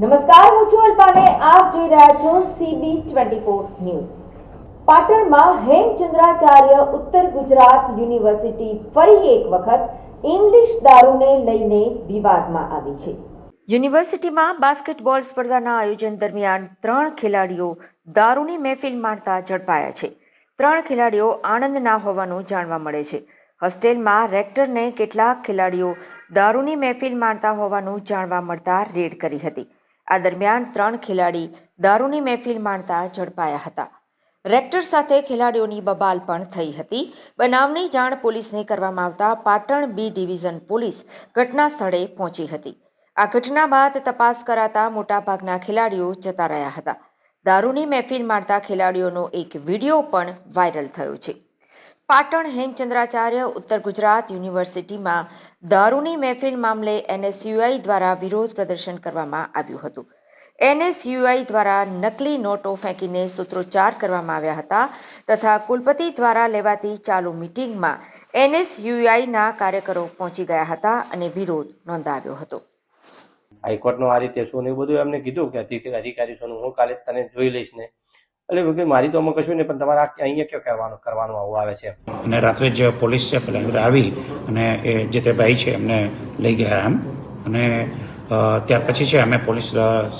નમસ્કાર, હું છું આપ જોઈ રહ્યા છો સીબી ટ્વેન્ટી ફોર ન્યૂઝ. પાટણમાં હેમચંદ્રાચાર્ય ઉત્તર ગુજરાત યુનિવર્સિટી ફરી એક વખત ઇંગ્લિશ દારૂને લઈને વિવાદમાં આવી છે. યુનિવર્સિટીમાં બાસ્કેટબોલ સ્પર્ધાના આયોજન દરમિયાન ત્રણ ખેલાડીઓ દારૂની મહેફિલ માણતા ઝડપાયા છે. ત્રણ ખેલાડીઓ આણંદના હોવાનું જાણવા મળે છે. હોસ્ટેલમાં રેક્ટરને કેટલાક ખેલાડીઓ દારૂની મહેફિલ માણતા હોવાનું જાણવા મળતા રેડ કરી હતી. આ દરમિયાન ત્રણ ખેલાડી દારૂની મહેફિલ માણતા ઝડપાયા હતા. રેક્ટર સાથે ખેલાડીઓની બબાલ પણ થઈ હતી. બનાવની જાણ પોલીસને કરવામાં આવતા પાટણ બી ડિવિઝન પોલીસ ઘટના સ્થળે પહોંચી હતી. આ ઘટના બાદ તપાસ કરાતા મોટાભાગના ખેલાડીઓ જતા રહ્યા હતા. દારૂની મહેફિલ મારતા ખેલાડીઓનો એક વીડિયો પણ વાયરલ થયો છે. પાટણ હેમચંદ્રાચાર્ય ઉત્તર ગુજરાત યુનિવર્સિટીમાં દારૂની મહેફિલ મામલે એનએસયુઆઈ દ્વારા વિરોધ પ્રદર્શન કરવામાં આવ્યું હતું. એનએસયુઆઈ દ્વારા નકલી નોટો ફેંકીને સૂત્રોચ્ચાર કરવામાં આવ્યા હતા તથા કુલપતિ દ્વારા લેવાતી ચાલુ મિટિંગમાં એનએસયુઆઈના કાર્યકરો પહોંચી ગયા હતા અને વિરોધ નોંધાવ્યો હતો. હાઈકોર્ટનું આ રીતે શું ને બધું એમને કીધું કે અધિકારી છો હું કાલે તને જોઈ લઈશ ને. એટલે કે મારી તો અમે કશું નહીં પણ તમારે અહીંયા ક્યાં કરવાનું કરવાનું આવું આવે છે? અને રાત્રે જ પોલીસ છે પેલા આવી અને એ જે તે ભાઈ છે એમને લઈ ગયા એમ. અને ત્યાર પછી છે અમે પોલીસ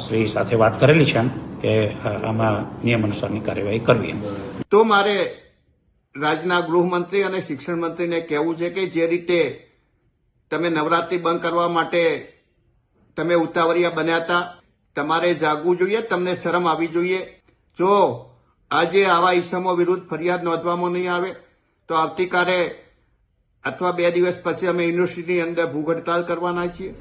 શ્રી સાથે વાત કરેલી છે એમ કે આમાં નિયમ અનુસારની કાર્યવાહી કરવી એમ. તો મારે રાજ્યના ગૃહમંત્રી અને શિક્ષણ મંત્રીને કહેવું છે કે જે રીતે તમે નવરાત્રી બંધ કરવા માટે તમે ઉતાવળિયા બન્યા હતા તમારે જાગવું જોઈએ તમને શરમ આવી જોઈએ. જો આજે આવા ઈસમો વિરુદ્ધ ફરિયાદ નોંધવામાં નહીં આવે, તો આવતીકાલે અથવા બે દિવસ પછી અમે યુનિવર્સિટીની અંદર ભૂખ હડતાલ કરવાના છીએ.